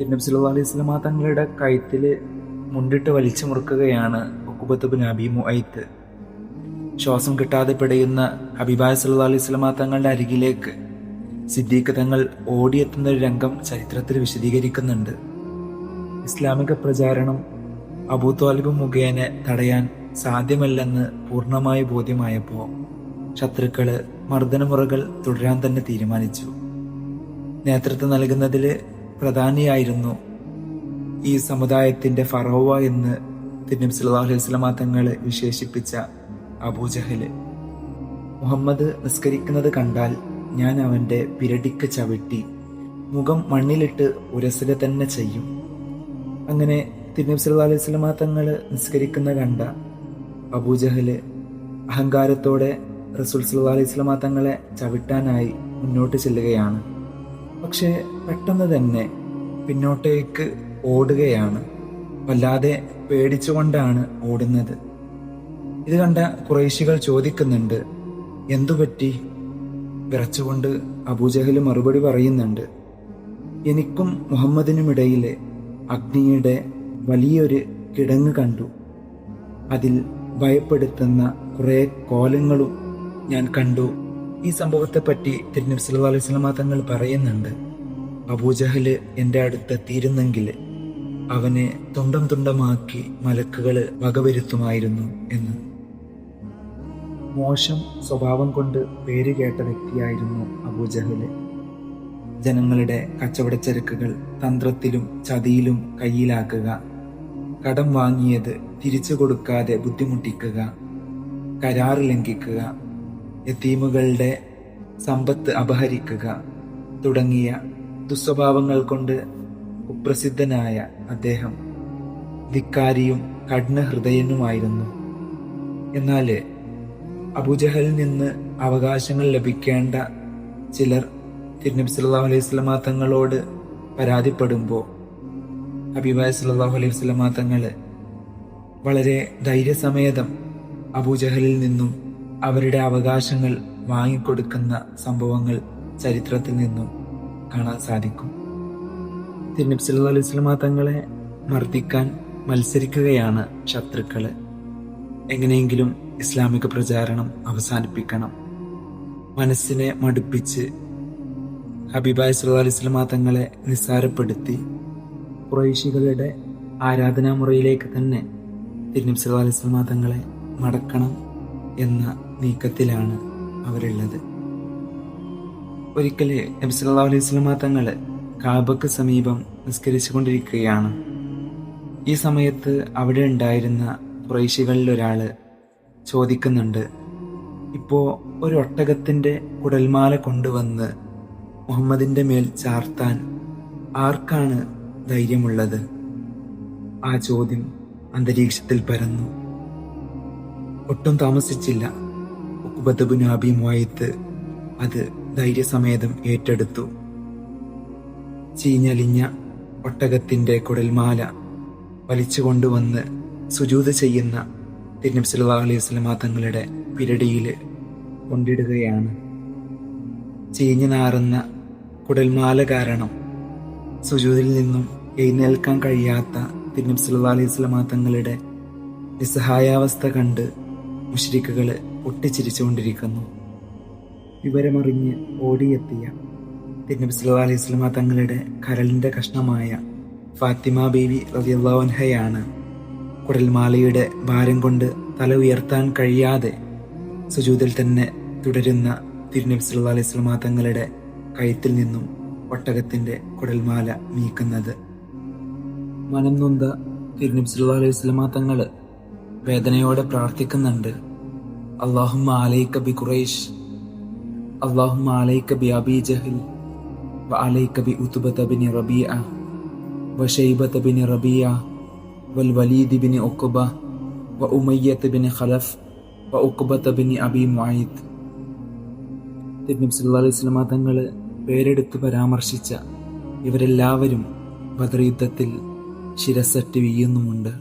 തിരുനബി സല്ലു അലൈഹി സ്വലമ തങ്ങളുടെ കഴുത്തിൽ മുണ്ടിട്ട് വലിച്ചു മുറുക്കുകയാണ് ഉക്കുബത്ത് ബിൻ അബി ശ്വാസം കിട്ടാതെ പിടയുന്ന ഹബീബായ സല്ലു അലൈഹി സ്വലമ തങ്ങളുടെ അരികിലേക്ക് സിദ്ദീഖ് തങ്ങൾ ഓടിയെത്തുന്ന ഒരു രംഗം ചരിത്രത്തിൽ വിശദീകരിക്കുന്നുണ്ട്. ഇസ്ലാമിക പ്രചാരണം അബൂത്വാലിബ് മുഖേന തടയാൻ സാധ്യമല്ലെന്ന് പൂർണമായി ബോധ്യമായപ്പോൾ ശത്രുക്കൾ മർദ്ദനമുറകൾ തുടരാൻ തന്നെ തീരുമാനിച്ചു. നേതൃത്വം നൽകുന്നതിൽ പ്രധാനിയായിരുന്നു ഈ സമുദായത്തിന്റെ ഫറോവ എന്ന് സല്ലല്ലാഹു അലൈഹി വസല്ലമ തങ്ങളെ വിശേഷിപ്പിച്ച അബൂജഹൽ. മുഹമ്മദ് നിസ്കരിക്കുന്നത് കണ്ടാൽ ഞാൻ അവന്റെ പിരടിക്ക് ചവിട്ടി മുഖം മണ്ണിലിട്ട് ഉരസല തന്നെ ചെയ്യും. അങ്ങനെ തിരുനബി സല്ലാ അലൈഹി വസല്ലമ തങ്ങൾ നിസ്കരിക്കുന്ന കണ്ട അബൂജഹൽ അഹങ്കാരത്തോടെ റസൂൽ സല്ലാ അലൈഹി വസല്ലമ തങ്ങളെ ചവിട്ടാനായി മുന്നോട്ട് ചെല്ലുകയാണ്. പക്ഷേ പെട്ടെന്ന് തന്നെ പിന്നോട്ടേക്ക് ഓടുകയാണ്. വല്ലാതെ പേടിച്ചുകൊണ്ടാണ് ഓടുന്നത്. ഇത് കണ്ട കുറേശികൾ ചോദിക്കുന്നുണ്ട് എന്തുപറ്റി? വിറച്ചുകൊണ്ട് അബൂജഹൽ മറുപടി പറയുന്നുണ്ട് എനിക്കും മുഹമ്മദിനുമിടയിലെ അഗ്നിയുടെ വലിയൊരു കിടങ്ങ് കണ്ടു. അതിൽ ഭയപ്പെടുത്തുന്ന കുറേ കോലങ്ങളും ഞാൻ കണ്ടു. ഈ സംഭവത്തെപ്പറ്റി തിരുനബി സല്ലു അലൈഹി സ്വലമ തങ്ങൾ പറയുന്നുണ്ട്. അബൂജഹൽ എന്റെ അടുത്തെത്തിയിരുന്നെങ്കിൽ അവനെ തുണ്ടം തുണ്ടമാക്കി മലക്കുകൾ വകവരുത്തുമായിരുന്നു എന്ന്. മോശം സ്വഭാവം കൊണ്ട് പേര് കേട്ട വ്യക്തിയായിരുന്നു അബൂജഹൽ ജനങ്ങളുടെ കച്ചവടച്ചരക്കുകൾ തന്ത്രത്തിലും ചതിയിലും കയ്യിലാക്കുക കടം വാങ്ങിയത് തിരിച്ചു കൊടുക്കാതെ ബുദ്ധിമുട്ടിക്കുക കരാർ ലംഘിക്കുക യത്തീമുകളുടെ സമ്പത്ത് അപഹരിക്കുക തുടങ്ങിയ ദുസ്വഭാവങ്ങൾ കൊണ്ട് കുപ്രസിദ്ധനായ അദ്ദേഹം ധിക്കാരിയും കഠിനഹൃദയനുമായിരുന്നു. എന്നാൽ അബുജഹലിൽ നിന്ന് അവകാശങ്ങൾ ലഭിക്കേണ്ട ചിലർ തിരുനബി സല്ലല്ലാഹു അലൈഹി വസല്ലമ തങ്ങളോട് പരാതിപ്പെടുമ്പോൾ ഹബീബായ സല്ലല്ലാഹു അലൈഹി വസല്ലമ തങ്ങൾ വളരെ ധൈര്യസമേതം അബൂജഹലിൽ നിന്നും അവരുടെ അവകാശങ്ങൾ വാങ്ങിക്കൊടുക്കുന്ന സംഭവങ്ങൾ ചരിത്രത്തിൽ നിന്നും കാണാൻ സാധിക്കും. തിരുനബി സല്ലല്ലാഹു അലൈഹി തങ്ങളെ മർദ്ദിക്കാൻ മത്സരിക്കുകയാണ് ശത്രുക്കൾ എങ്ങനെയെങ്കിലും ഇസ്ലാമിക പ്രചാരണം അവസാനിപ്പിക്കണം. മനസ്സിനെ മടുപ്പിച്ച് ഹബീബായ് സല്ലല്ലാഹു അലൈഹി തങ്ങളെ നിസ്സാരപ്പെടുത്തി കുറേശികളുടെ ആരാധനാമുറയിലേക്ക് തന്നെ തിരുനബി സല്ലല്ലാഹു അലൈഹി തങ്ങളെ മടക്കണം. എന്ന നീക്കത്തിലാണ് അവരുള്ളത്. ഒരിക്കൽ നബി സല്ലല്ലാഹു അലൈഹി വസല്ലമ തങ്ങൾ കാബക്ക് സമീപം നിസ്കരിച്ചു കൊണ്ടിരിക്കുകയാണ്. ഈ സമയത്ത് അവിടെ ഉണ്ടായിരുന്ന കുറേശികളിൽ ഒരാൾ ചോദിക്കുന്നുണ്ട് ഇപ്പോൾ ഒരു ഒട്ടകത്തിന്റെ കുടൽമാല കൊണ്ടുവന്ന് മുഹമ്മദിന്റെ മേൽ ചാർത്താൻ ആർക്കാണ് ധൈര്യമുള്ളത്? ആ ചോദ്യം അന്തരീക്ഷത്തിൽ പരന്നു. ഒട്ടും താമസിച്ചില്ല. മുവായിത്ത് അത് ധൈര്യസമേതം ഏറ്റെടുത്തു. ചീഞ്ഞലിഞ്ഞ ഒട്ടകത്തിന്റെ കുടൽമാല വലിച്ചുകൊണ്ടുവന്ന് സുജൂത് ചെയ്യുന്ന തിരുനബി സല്ലല്ലാഹു അലൈഹി തങ്ങളുടെ പിരടിയിൽ കൊണ്ടിടുകയാണ്. ചീഞ്ഞു നാറുന്ന കുടൽമാല കാരണം സുജൂതിൽ നിന്നും എഴുന്നേൽക്കാൻ കഴിയാത്ത തിരുനബി സല്ലല്ലാഹു അലൈഹി സ്വലമാ തങ്ങളുടെ നിസ്സഹായാവസ്ഥ കണ്ട് മുഷ്രിക്കുകൾ പൊട്ടിച്ചിരിച്ചുകൊണ്ടിരിക്കുന്നു. വിവരമറിഞ്ഞ് ഓടിയെത്തിയ തിരുനബി സല്ലല്ലാഹു അലൈഹി സ്വലമ തങ്ങളുടെ കരലിന്റെ കഷ്ണമായ ഫാത്തിമ ബീവി റളിയല്ലാഹുൻഹയാണ് കുടൽമാലയുടെ ഭാരം കൊണ്ട് തല ഉയർത്താൻ കഴിയാതെ സുജൂതിൽ തന്നെ തുടരുന്ന തിരുനബി സല്ലല്ലാഹു അലൈഹി സ്വലമ തങ്ങളുടെ കഴുത്തിൽ നിന്നും ഒട്ടകത്തിന്റെ കുടൽമാല നീക്കുന്നത്. മനം നൊന്ത തിരുനബി സല്ലല്ലാഹു അലൈഹി സ്വലമ തങ്ങൾ വേദനയോടെ പ്രാർത്ഥിക്കുന്നുണ്ട്. അള്ളാഹുമ്മ അലൈക്ക ബി ഖുറൈഷ് അള്ളാഹുമ അലൈക്ക ബി അബി ജഹിൽ അലൈക്ക ബി ഉത്തുബത ബിൻ റബീഅ വ ഷൈബത ബിൻ റബീഅ വൽ വലീദ് ബിൻ ഉഖബ വ ബിൻ അബി മുഅയ്ദ് തിരുനബി തങ്ങൾ പേരെടുത്ത് പരാമർശിച്ച ഇവരെല്ലാവരും ബദർ യുദ്ധത്തിൽ ശിരസറ്റ് വീയുന്നുമുണ്ട്.